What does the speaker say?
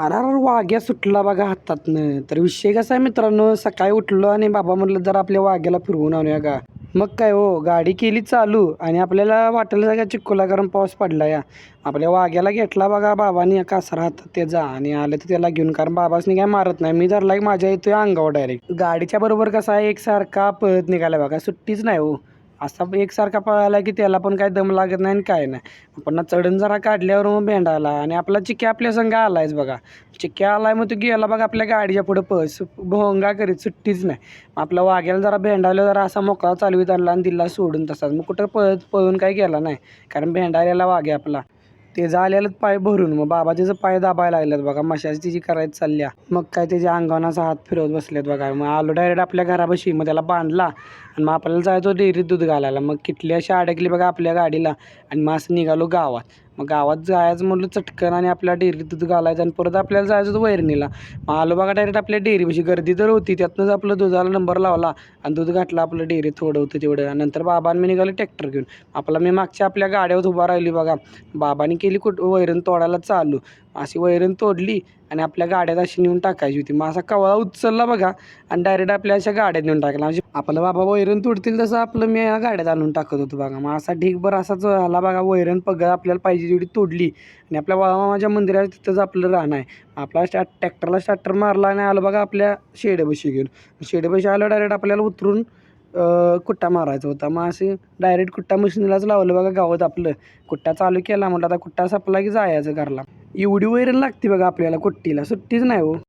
अरे अरे वाघ्या सुटला बघा हातातनं. तर विषय कसा आहे मित्रांनो? सकाळी उठलो आणि बाबा म्हटलं जर आपल्या वाघ्याला फिरवून आणूया का? मग काय हो गाडी केली चालू आणि आपल्याला वाटेल जागा चिक्कोला कारण पाऊस पडला या. आपल्या वाघ्याला घेतला बघा बाबानी कासरा हातात त्याचा आणि आलं तर त्याला घेऊन कारण बाबासनी काय मारत नाही. मी धरला की माझ्या येतोय अंगावर डायरेक्ट गाडीच्या बरोबर कसा आहे? एकसारखा पळत निघाला बघा. सुट्टीच नाही हो. असा एकसारखा पळाला की त्याला पण काय दम लागत नाही आणि काय नाही. पण चढून जरा काढल्यावर मग भेंडाला आणि आपला चिक्क्या आपल्या संघ आलायच बघा. चिक्क्या आलाय मग तो गेला बघा आपल्या गाडीच्या पुढं पळस भोंगा करीत सुट्टीच नाही. मग आपला वाघ्याला जरा भेंडावलं जरा असा मोकळा चालवीत आणला आणि दिला सोडून तसाच. मग कुठं पळत पळून काय गेला नाही. कारण भेंडालेला वाघ्या आपला. ते झालेलं पाय भरून. मग बाबा त्याचं पाय दाबायला लागलेत बघा मशाची तिची करायची चालल्या. मग काय त्याच्या अंगावनाचा हात फिरवत बसलेत बघा. मग आलो डायरेक्ट आपल्या घरापाशी. मग त्याला बांधला आणि मग आपल्याला जायचो डेअरीत दूध घालायला. मग किटली अशी अडकली बघा आपल्या गाडीला आणि मग असं निघालो गावात. मग गावात जायचं म्हणलं चटकन आणि आपल्या डेअरीत दूध घालायचं आणि परत आपल्याला जायचं होतं वैरणीला. मग आलो बघा डायरेक्ट आपल्या डेअरीपाशी. गर्दी तर होती त्यातनंच आपलं दुधाला नंबर लावला आणि दूध घातलं आपलं डेअरीत थोडं होतं तेवढं. आणि नंतर बाबांनी मी निघालो ट्रॅक्टर घेऊन. आपला मी मागच्या आपल्या गाड्यावर उभा राहिली बघा. बाबांनी केली कुठ वैरण तोडायला चालू. अशी वैरण तोडली. आणि आपल्या गाड्यात अशी नेऊन टाकायची होती. मग असा कवळा उचलला बघा आणि डायरेक्ट आपल्या अशा गाड्यात नेऊन टाकला. म्हणजे आपलं बाबा वैरण तोडतील तसं आपलं मी या गाड्यात आणून टाकत होतो बघा. मग असा ढीकभर असाच आला बघा. वैरण पगड आपल्याला पाहिजे तेवढी तोडली. आणि आपल्या बाळामामाच्या मंदिरात तिथंच आपलं राहणं आहे. आपला स्टार्ट ट्रॅक्टरला स्टार्टर मारला आणि आलं बघा आपल्या शेडेबशी घेऊन. शेडेबशी आलं डायरेक्ट आपल्याला उतरून कुट्टा मारायचा होता. मग असे डायरेक्ट कुट्टा मशिनीलाच लावलं बघा गावात आपलं. कुट्टा चालू केला. म्हटलं आता कुट्टा सपला की जायचं घरला. एवढी वैरण लागते बघा आपल्याला कुट्टीला. सुट्टीच नाही हो.